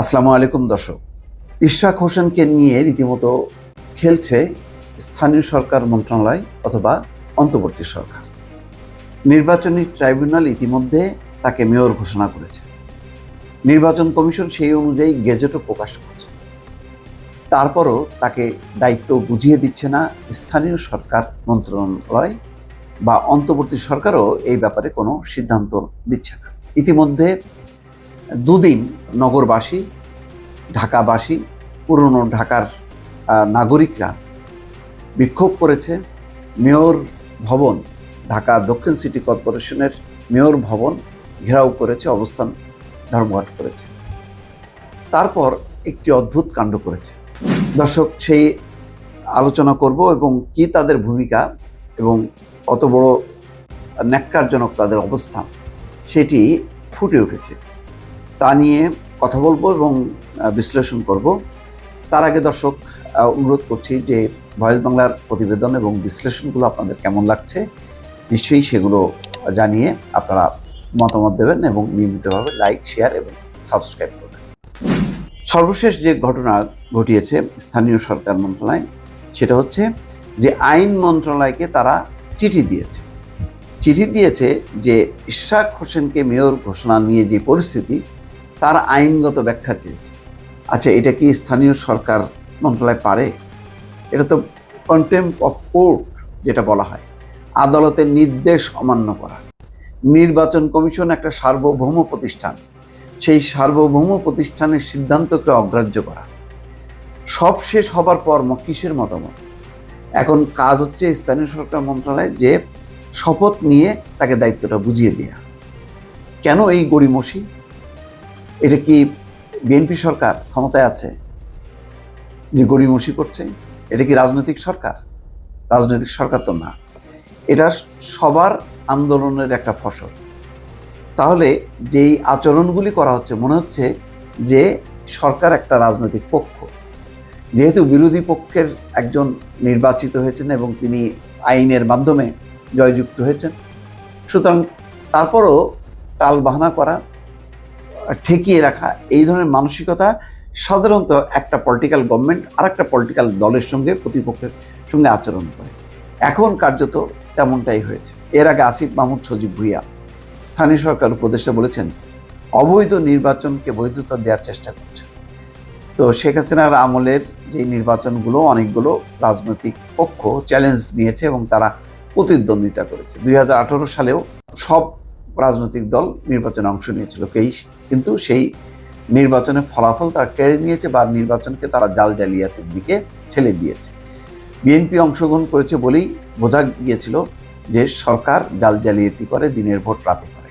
আসসালামু আলাইকুম, দর্শক। ইশরাক হোসেনকে নিয়ে রীতিমতো খেলছে স্থানীয় সরকার মন্ত্রণালয় অথবা অন্তর্বর্তী সরকার। নির্বাচনী ট্রাইব্যুনাল ইতিমধ্যে তাকে মেয়র ঘোষণা করেছে। নির্বাচন কমিশন সেই অনুযায়ী গেজেটও প্রকাশ করছে। তারপরও তাকে দায়িত্ব বুঝিয়ে দিচ্ছে না স্থানীয় সরকার মন্ত্রণালয় বা অন্তর্বর্তী সরকারও এই ব্যাপারে কোনো সিদ্ধান্ত দিচ্ছে না। ইতিমধ্যে দুদিন নগরবাসী, ঢাকাবাসী, পুরনো ঢাকার নাগরিকরা বিক্ষোভ করেছে। মেয়র ভবন, ঢাকা দক্ষিণ সিটি কর্পোরেশনের মেয়র ভবন ঘেরাও করেছে, অবস্থান ধর্মঘট করেছে। তারপর একটি অদ্ভুত কাণ্ড করেছে। দর্শক, সেই আলোচনা করব এবং কি তাদের ভূমিকা এবং অত বড় ন্যাক্কারজনক তাদের অবস্থান সেটি ফুটে উঠেছে। তা নিয়ে কথা বলব এবং বিশ্লেষণ করব। তার আগে দর্শক অনুরোধ করছি যে ভয়েস বাংলার প্রতিবেদন এবং বিশ্লেষণগুলো আপনাদের কেমন লাগছে নিশ্চয়ই সেগুলো জানিয়ে আপনারা মতামত দেবেন এবং নিয়মিতভাবে লাইক শেয়ার এবং সাবস্ক্রাইব করবেন। সর্বশেষ যে ঘটনা ঘটিয়েছে স্থানীয় সরকার মন্ত্রণালয়, সেটা হচ্ছে যে আইন মন্ত্রণালয়কে তারা চিঠি দিয়েছে। চিঠি দিয়েছে যে ইশরাক হোসেনকে মেয়র ঘোষণা নিয়ে যে পরিস্থিতি তার আইনগত ব্যাখ্যা চেয়েছে। আচ্ছা এটা কি স্থানীয় সরকার মন্ত্রণালয় পারে? এটা তো কন্টেম্প অফ কোর্ট যেটা বলা হয়। আদালতের নির্দেশ অমান্য করা। নির্বাচন কমিশন একটা সার্বভৌম প্রতিষ্ঠান। সেই সার্বভৌম প্রতিষ্ঠানের সিদ্ধান্তকে অগ্রাহ্য করা। সব শেষ হবার পর কিসের মতামত? এখন কাজ হচ্ছে স্থানীয় সরকার মন্ত্রণালয় যে শপথ নিয়ে তাকে দায়িত্বটা বুঝিয়ে দেওয়া কেন এই গড়িমসি? এটা কি বিএনপি সরকার ক্ষমতায় আছে যে গড়িমসি করছে? এটা কি রাজনৈতিক সরকার? রাজনৈতিক সরকার তো না। এটা সবার আন্দোলনের একটা ফসল। তাহলে যেই আচরণগুলি করা হচ্ছে, মনে হচ্ছে যে সরকার একটা রাজনৈতিক পক্ষ। যেহেতু বিরোধী পক্ষের একজন নির্বাচিত হয়েছেন এবং তিনি আইনের মাধ্যমে জয়যুক্ত হয়েছেন। সুতরাং তারপরও টাল বাহানা করা ঠেকিয়ে রাখা, এই ধরনের মানসিকতা সাধারণত একটা পলিটিক্যাল গভর্নমেন্ট আর একটা পলিটিক্যাল দলের সঙ্গে, প্রতিপক্ষের সঙ্গে আচরণ করে। এখন কার্যত তেমনটাই হয়েছে। এর আগে আসিফ মাহমুদ, সজীব ভুইয়া, স্থানীয় সরকার উপদেষ্টা বলেছেন, অবৈধ নির্বাচনকে বৈধতা দেওয়ার চেষ্টা করছে। তো শেখ হাসিনার আমলের যে নির্বাচনগুলো, অনেকগুলো রাজনৈতিক পক্ষ চ্যালেঞ্জ নিয়েছে এবং তারা প্রতিদ্বন্দ্বিতা করেছে। দুই হাজার আঠেরো সালেও সব রাজনৈতিক দল নির্বাচনে অংশ নিয়েছিল, কেই কিন্তু সেই নির্বাচনের ফলাফল তারা কেড়ে নিয়েছে বা নির্বাচনকে তারা জাল জালিয়াতির দিকে ঠেলে দিয়েছে। বিএনপি অংশগ্রহণ করেছে বলেই বোঝা গিয়েছিল যে সরকার জাল জালিয়াতি করে, দিনের ভোট রাতে করে।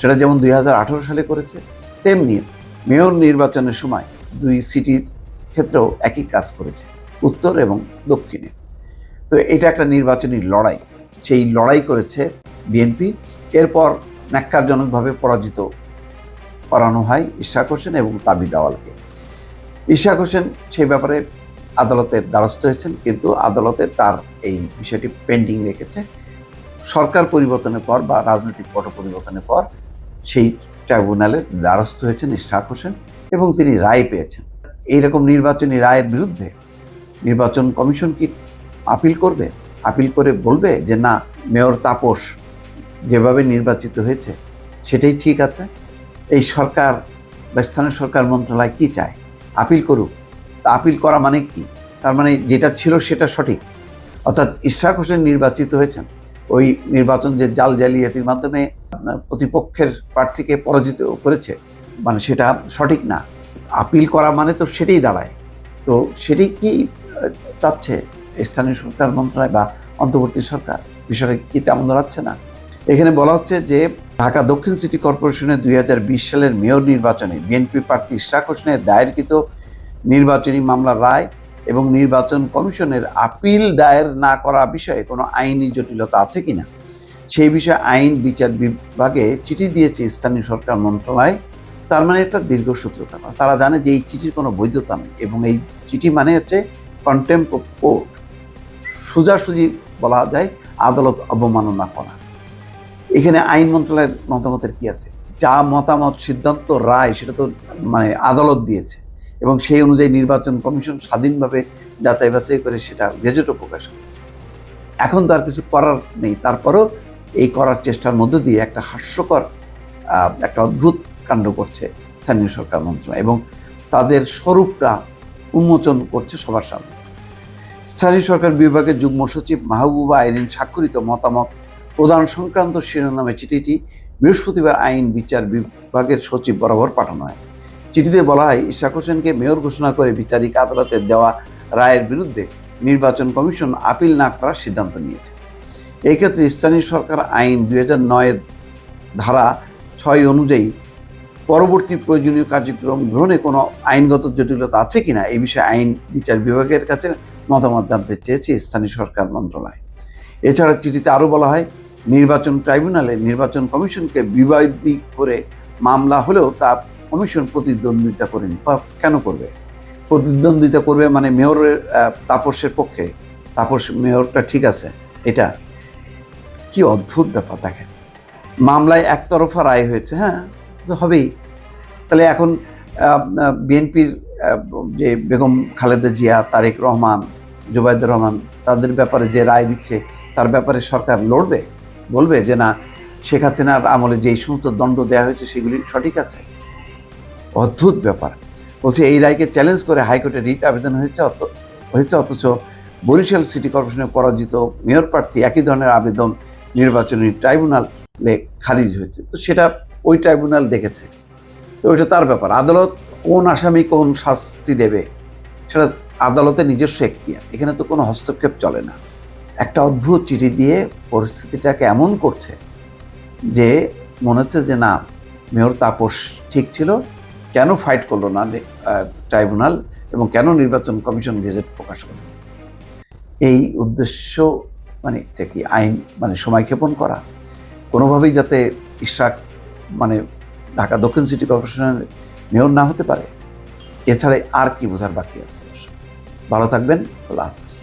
সেটা যেমন দুই হাজার আঠেরো সালে করেছে, তেমনি মেয়র নির্বাচনের সময় দুই সিটির ক্ষেত্রেও একই কাজ করেছে, উত্তর এবং দক্ষিণে। তো এটা একটা নির্বাচনী লড়াই, সেই লড়াই করেছে বিএনপি। এরপর ন্যাক্কারজনকভাবে পরাজিত করানো হয় ইশাক হোসেন এবং তাবি দাওয়ালকে ইশাক হোসেন সেই ব্যাপারে আদালতের দ্বারস্থ হয়েছেন, কিন্তু আদালতে তার এই বিষয়টি পেন্ডিং রেখেছে। সরকার পরিবর্তনের পর বা রাজনৈতিক পট পরিবর্তনের পর সেই ট্রাইব্যুনালের দ্বারস্থ হয়েছেন ইশাক হোসেন এবং তিনি রায় পেয়েছেন। এইরকম নির্বাচনী রায়ের বিরুদ্ধে নির্বাচন কমিশন কি আপিল করবে? আপিল করে বলবে যে, না, মেয়র তাপস যেভাবে নির্বাচিত হয়েছে, সেটাই ঠিক আছে। এই সরকার, বা স্থানীয় সরকার মন্ত্রণালয় কি চায়? আপিল করুক। তা আপিল করা মানে কি? তার মানে যেটা ছিল সেটা সঠিক। অর্থাৎ ইশরাক হোসেন নির্বাচিত হয়েছেন। ওই নির্বাচন যে জাল জালিয়াতির মাধ্যমে প্রতিপক্ষের প্রার্থীকে পরাজিত করেছে মানে সেটা সঠিক না। আপিল করা মানে তো সেটাই দাঁড়ায়। তো সেটাই কি চাচ্ছে স্থানীয় সরকার মন্ত্রণালয় বা অন্তর্বর্তী সরকার? বিষয়টা কি তেমন দাঁড়াচ্ছে না? এখানে বলা হচ্ছে যে ঢাকা দক্ষিণ সিটি কর্পোরেশনের দুই হাজার বিশ সালের মেয়র নির্বাচনে বিএনপি প্রার্থী ইশরাক হোসেনের দায়েরকৃত নির্বাচনী মামলার রায় এবং নির্বাচন কমিশনের আপিল দায়ের না করা বিষয়ে কোনো আইনি জটিলতা আছে কিনা? সেই বিষয়ে আইন বিচার বিভাগে চিঠি দিয়েছে স্থানীয় সরকার মন্ত্রণালয়। তার মানে একটা দীর্ঘসূত্রতা নয়। তারা জানে যে এই চিঠির কোনো বৈধতা নেই এবং এই চিঠি মানে হচ্ছে কন্টেম্প কোর্ট সোজাসুজি বলা যায় আদালত অবমাননা করা। এখানে আইন মন্ত্রণালয়ের মতামতের কি আছে? যা মতামত, সিদ্ধান্ত, রায়, সেটা তো মানে আদালত দিয়েছে। এবং সেই অনুযায়ী নির্বাচন কমিশন স্বাধীনভাবে যাচাই বাছাই করে সেটা গেজেটও প্রকাশ করেছে। এখন তার কিছু করার নেই। তারপরও এই করার চেষ্টার মধ্য দিয়ে একটা হাস্যকর একটা অদ্ভুত কাণ্ড করছে স্থানীয় সরকার মন্ত্রণালয় এবং তাদের স্বরূপটা উন্মোচন করছে সবার সামনে। স্থানীয় সরকার বিভাগের যুগ্ম সচিব মাহবুবা আইরিন স্বাক্ষরিত মতামত প্রদান সংক্রান্ত শিরোনামে চিঠিটি বৃহস্পতিবার আইন বিচার বিভাগের সচিব বরাবর পাঠানো হয়। চিঠিতে বলা হয়, ইশাক হোসেনকে মেয়র ঘোষণা করে বিচারিক আদালতের দেওয়া রায়ের বিরুদ্ধে নির্বাচন কমিশন আপিল না করার সিদ্ধান্ত নিয়েছে। এই ক্ষেত্রে স্থানীয় সরকার আইন দুই হাজার নয়ের ধারা ছয় অনুযায়ী পরবর্তী প্রয়োজনীয় কার্যক্রম গ্রহণে কোনো আইনগত জটিলতা আছে কিনা এই বিষয়ে আইন বিচার বিভাগের কাছে মতামত জানতে চেয়েছে স্থানীয় সরকার মন্ত্রণালয়। এছাড়া চিঠিতে আরও বলা হয় নির্বাচন ট্রাইব্যুনালে নির্বাচন কমিশনকে বিবাদী করে মামলা হলেও তা কমিশন প্রতিদ্বন্দ্বিতা করেনি। কেন করবে? প্রতিদ্বন্দ্বিতা করবে মানে মেয়রের তাপসের পক্ষে। তাপস, মেয়রটা ঠিক আছে। এটা কি অদ্ভুত ব্যাপার দেখেন। মামলায় একতরফা রায় হয়েছে হ্যাঁ? হবেই। তাহলে এখন বিএনপির যে বেগম খালেদা জিয়া, তারেক রহমান, জুবাইদুর রহমান, তাদের ব্যাপারে যে রায় দিচ্ছে, তার ব্যাপারে সরকার লড়বে? বলবে যে না, শেখ হাসিনার আমলে যেই সমস্ত দণ্ড দেওয়া হয়েছে সেগুলি সঠিক আছে। অদ্ভুত ব্যাপার। বলছে, এই রায়কে চ্যালেঞ্জ করে হাইকোর্টে রিট আবেদন হয়েছে অত, হয়েছে অথচ বরিশাল সিটি কর্পোরেশনে পরাজিত মেয়র প্রার্থী একই ধরনের আবেদন নির্বাচনী ট্রাইব্যুনালে খারিজ হয়েছে। তো সেটা ওই ট্রাইব্যুনাল দেখেছে। তো ওইটা তার ব্যাপার। আদালত কোন আসামি কোন শাস্তি দেবে, সেটা আদালতের নিজস্ব এখতিয়ার। এখানে তো কোনো হস্তক্ষেপ চলে না। একটা অদ্ভুত চিঠি দিয়ে পরিস্থিতিটাকে এমন করছে যে মনে হচ্ছে যে না, মেয়র তাপস ঠিক ছিল, কেন ফাইট করল না ট্রাইব্যুনাল এবং কেন নির্বাচন কমিশন গেজেট প্রকাশ করল? এই উদ্দেশ্য মানে এটা কি আইন মানে সময়ক্ষেপণ করা? কোনোভাবেই যাতে ইশরাক মানে ঢাকা দক্ষিণ সিটি কর্পোরেশনের মেয়র না হতে পারে? এছাড়া আর কি বোঝার বাকি আছে? ভালো থাকবেন, আল্লাহ হাফেজ।